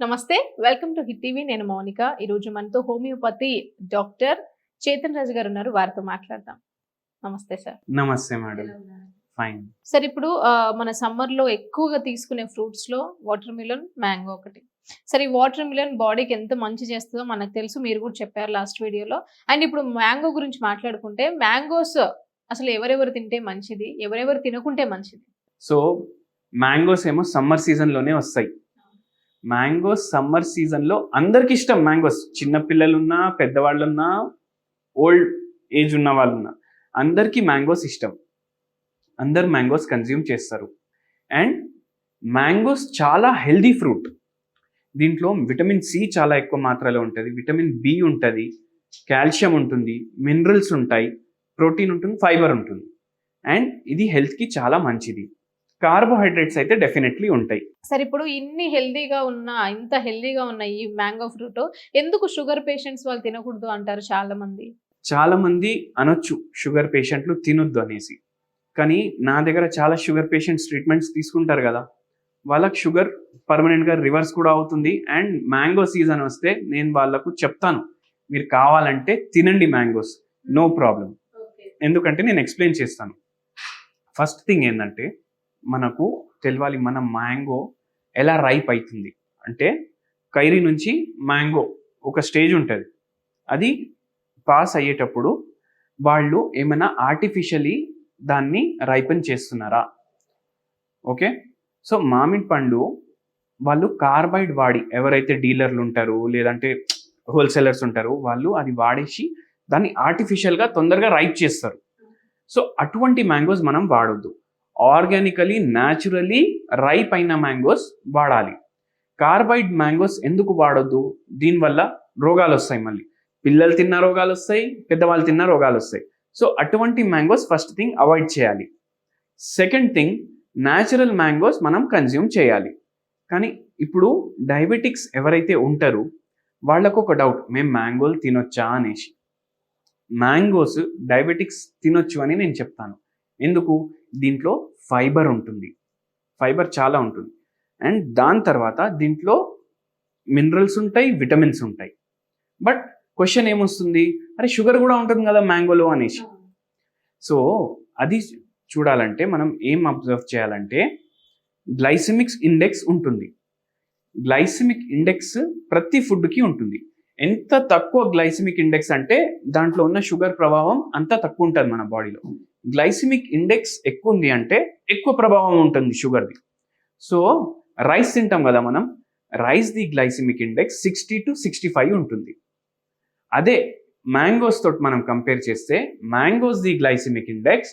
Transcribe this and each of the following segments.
నమస్తే welcome to hit TV. నేను మౌనిక. ఈ రోజు మనతో హోమియోపతి డాక్టర్ చేతన్ రాజు గారు ఉన్నారు. వారితో మాట్లాడదాం. నమస్తే సార్. నమస్తే మేడం. ఫైన్. సార్ ఇప్పుడు మన సమ్మర్లో ఎక్కువగా తీసుకునే ఫ్రూట్స్లో వాటర్ మిలన్ మ్యాంగో ఒకటి. సరే ఈ వాటర్ మిలన్ బాడీకి ఎంత మంచి చేస్తుందో మనకు తెలుసు. మీరు కూడా చెప్పారు లాస్ట్ వీడియోలో. అండ్ ఇప్పుడు మ్యాంగో గురించి మాట్లాడుకుంటే మ్యాంగోస్ అసలు ఎవరెవరు తింటే మంచిది? ఎవరెవరు తినకుంటే మంచిది? సో మ్యాంగోస్ ఏమో సమ్మర్ సీజన్లోనే వస్తాయి. మ్యాంగోస్ సమ్మర్ సీజన్లో అందరికి ఇష్టం మ్యాంగోస్. చిన్నపిల్లలున్నా పెద్దవాళ్ళున్నా ఓల్డ్ ఏజ్ ఉన్న వాళ్ళున్నా అందరికీ మ్యాంగోస్ ఇష్టం. అందరు మ్యాంగోస్ కన్జ్యూమ్ చేస్తారు. అండ్ మ్యాంగోస్ చాలా హెల్దీ ఫ్రూట్. దీంట్లో విటమిన్ సి చాలా ఎక్కువ మాత్రలో ఉంటుంది. విటమిన్ బి ఉంటుంది. కాల్షియం ఉంటుంది. మినరల్స్ ఉంటాయి. ప్రోటీన్ ఉంటుంది. ఫైబర్ ఉంటుంది. అండ్ ఇది హెల్త్కి చాలా మంచిది. కార్బోహైడ్రేట్స్ అయితే డెఫినెట్లీ ఉంటాయి. సరే ఇప్పుడు ఇన్ని హెల్దీగా ఉన్న ఇంత హెల్దీగా ఉన్న ఈ మ్యాంగో ఫ్రూట్ ఎందుకు షుగర్ పేషెంట్స్ వాళ్ళు తినకూడదు అంటారు చాలా మంది చాలా మంది అనొచ్చు షుగర్ పేషెంట్లు తినొద్దు అనేసి. కానీ నా దగ్గర చాలా షుగర్ పేషెంట్స్ ట్రీట్మెంట్స్ తీసుకుంటారు కదా. వాళ్ళకి షుగర్ పర్మనెంట్గా రివర్స్ కూడా అవుతుంది అండ్ మ్యాంగో సీజన్ వస్తే నేను వాళ్ళకు చెప్తాను. మీరు కావాలంటే తినండి మ్యాంగోస్. నో ప్రాబ్లం ఎందుకంటే నేను ఎక్స్ప్లెయిన్ చేస్తాను. ఫస్ట్ థింగ్ ఏంటంటే మనకు తెలవాలి మన మ్యాంగో ఎలా రైప్ అవుతుంది అంటే కైరీ నుంచి మ్యాంగో ఒక స్టేజ్ ఉంటుంది. అది పాస్ అయ్యేటప్పుడు వాళ్ళు ఏమైనా ఆర్టిఫిషియలీ దాన్ని రైపన్ చేస్తున్నారా? ఓకే? సో మామిడి పండు వాళ్ళు కార్బైడ్ వాడి ఎవరైతే డీలర్లు ఉంటారు లేదంటే హోల్సేలర్స్ ఉంటారు వాళ్ళు అది వాడేసి దాన్ని ఆర్టిఫిషియల్గా తొందరగా రైప్ చేస్తారు. సో అటువంటి మ్యాంగోస్ మనం వాడొద్దు. ఆర్గానికలీ న్యాచురలీ రైప్ అయిన మ్యాంగోస్ వాడాలి. కార్బైడ్ మ్యాంగోస్ ఎందుకు వాడొద్దు? దీనివల్ల రోగాలు వస్తాయి మళ్ళీ. పిల్లలు తిన్న రోగాలు వస్తాయి పెద్దవాళ్ళు తిన్న రోగాలు వస్తాయి సో అటువంటి మ్యాంగోస్ ఫస్ట్ థింగ్ అవాయిడ్ చేయాలి. సెకండ్ థింగ్ న్యాచురల్ మ్యాంగోస్ మనం కన్జ్యూమ్ చేయాలి. కానీ ఇప్పుడు డయాబెటిక్స్ ఎవరైతే ఉంటారో వాళ్ళకు ఒక డౌట్ మేము మ్యాంగోలు తినొచ్చా? అనేసి. మ్యాంగోస్ డయాబెటిక్స్ తినొచ్చు అని నేను చెప్తాను. ఎందుకు? దీంట్లో ఫైబర్ ఉంటుంది. ఫైబర్ చాలా ఉంటుంది. అండ్ దాని తర్వాత దీంట్లో మినరల్స్ ఉంటాయి విటమిన్స్ ఉంటాయి. బట్ క్వశ్చన్ ఏమొస్తుంది? అరే షుగర్ కూడా ఉంటుంది కదా మ్యాంగోలో అనేసి. సో అది చూడాలంటే మనం ఏం అబ్జర్వ్ చేయాలంటే గ్లైసెమిక్స్ ఇండెక్స్ ఉంటుంది. గ్లైసెమిక్ ఇండెక్స్ ప్రతి ఫుడ్కి ఉంటుంది. ఎంత తక్కువ గ్లైసెమిక్ ఇండెక్స్ అంటే దాంట్లో ఉన్న షుగర్ ప్రభావం అంత తక్కువ ఉంటుంది మన బాడీలో. గ్లైసిమిక్ ఇండెక్స్ ఎక్కువ ఉంది అంటే ఎక్కువ ప్రభావం ఉంటుంది షుగర్ది. సో రైస్ తింటాం కదా మనం rice the glycemic index sixty two sixty five ఉంటుంది. అదే మ్యాంగోస్ తోటి మనం కంపేర్ చేస్తే mangoes the glycemic index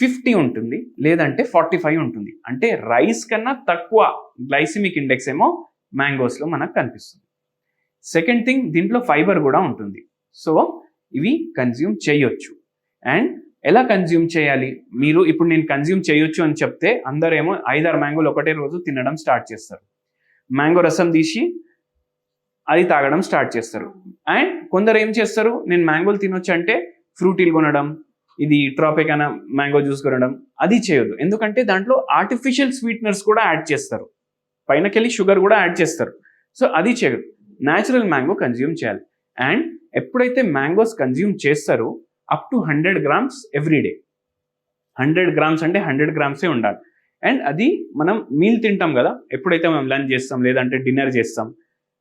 fifty ఉంటుంది లేదంటే ఫార్టీ ఫైవ్ ఉంటుంది. అంటే రైస్ కన్నా తక్కువ గ్లైసెమిక్ ఇండెక్స్ ఏమో మ్యాంగోస్లో మనకు కనిపిస్తుంది. సెకండ్ థింగ్ దీంట్లో ఫైబర్ కూడా ఉంటుంది. సో ఇవి కన్జ్యూమ్ చేయొచ్చు. అండ్ ఎలా కన్జ్యూమ్ చేయాలి? మీరు ఇప్పుడు నేను కన్జ్యూమ్ చేయొచ్చు అని చెప్తే అందరేమో ఐదారు మ్యాంగోలు ఒకటే రోజు తినడం స్టార్ట్ చేస్తారు. మ్యాంగో రసం తీసి అది తాగడం స్టార్ట్ చేస్తారు. అండ్ కొందరు ఏం చేస్తారు? నేను మ్యాంగోలు తినొచ్చు అంటే ఫ్రూటీలు కొనడం ఇది ట్రాపికానా మ్యాంగో జ్యూస్ కొనడం అది చేయొద్దు. ఎందుకంటే దాంట్లో ఆర్టిఫిషియల్ స్వీట్నర్స్ కూడా యాడ్ చేస్తారు. పైనకెళ్ళి షుగర్ కూడా యాడ్ చేస్తారు. సో అది చేయదు న్యాచురల్ మ్యాంగో కన్జ్యూమ్ చేయాలి. అండ్ ఎప్పుడైతే మ్యాంగోస్ కన్జ్యూమ్ చేస్తారో up to hundred grams every day hundred grams అంటే హండ్రెడ్ గ్రామ్సే ఉండాలి. అండ్ అది మనం మీల్ తింటాం కదా ఎప్పుడైతే మనం లంచ్ చేస్తాం లేదంటే డిన్నర్ చేస్తాం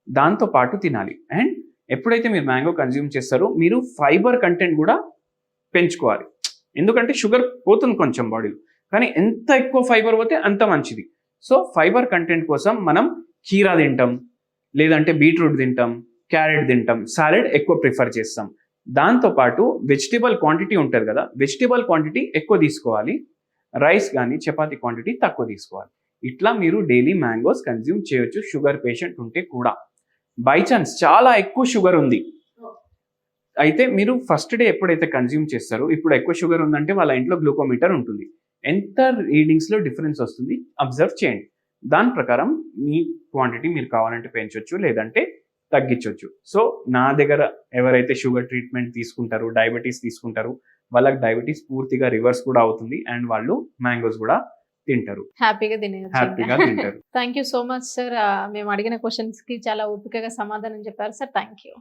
దాంతో పాటు తినాలి. అండ్ ఎప్పుడైతే మీరు మ్యాంగో కన్జ్యూమ్ చేస్తారో మీరు ఫైబర్ కంటెంట్ కూడా పెంచుకోవాలి. ఎందుకంటే షుగర్ పోతుంది కొంచెం బాడీలో కానీ ఎంత ఎక్కువ ఫైబర్ పోతే అంత మంచిది. సో ఫైబర్ కంటెంట్ కోసం మనం కీరా తింటాం లేదంటే బీట్రూట్ తింటాం క్యారెట్ తింటాం సాలెడ్ ఎక్కువ ప్రిఫర్ చేస్తాం. దాంతోపాటు వెజిటేబుల్ క్వాంటిటీ ఉంటుంది కదా వెజిటేబుల్ క్వాంటిటీ ఎక్కువ తీసుకోవాలి. రైస్ కానీ చపాతీ క్వాంటిటీ తక్కువ తీసుకోవాలి. ఇట్లా మీరు డైలీ మ్యాంగోస్ కన్జ్యూమ్ చేయొచ్చు షుగర్ పేషెంట్ ఉంటే కూడా. బై ఛాన్స్ చాలా ఎక్కువ షుగర్ ఉంది. అయితే మీరు ఫస్ట్ డే ఎప్పుడైతే కన్జ్యూమ్ చేస్తారో ఇప్పుడు ఎక్కువ షుగర్ ఉందంటే వాళ్ళ ఇంట్లో గ్లూకోమీటర్ ఉంటుంది. ఎంత రీడింగ్స్లో డిఫరెన్స్ వస్తుంది అబ్జర్వ్ చేయండి. దాని ప్రకారం మీ క్వాంటిటీ మీరు కావాలంటే పెంచవచ్చు లేదంటే తగ్గించవచ్చు సో నా దగ్గర ఎవరైతే షుగర్ ట్రీట్మెంట్ తీసుకుంటారో డయాబెటీస్ తీసుకుంటారో వాళ్ళకి డయాబెటీస్ పూర్తిగా రివర్స్ కూడా అవుతుంది అండ్ వాళ్ళు మ్యాంగోస్ కూడా తింటారు. హ్యాపీగా తినేయచ్చు హ్యాపీగా తింటారు. Thank you so much sir మేము అడిగిన క్వశ్చన్స్కి చాలా ఓపికగా సమాధానం చెప్పారు సార్ థ్యాంక్ యూ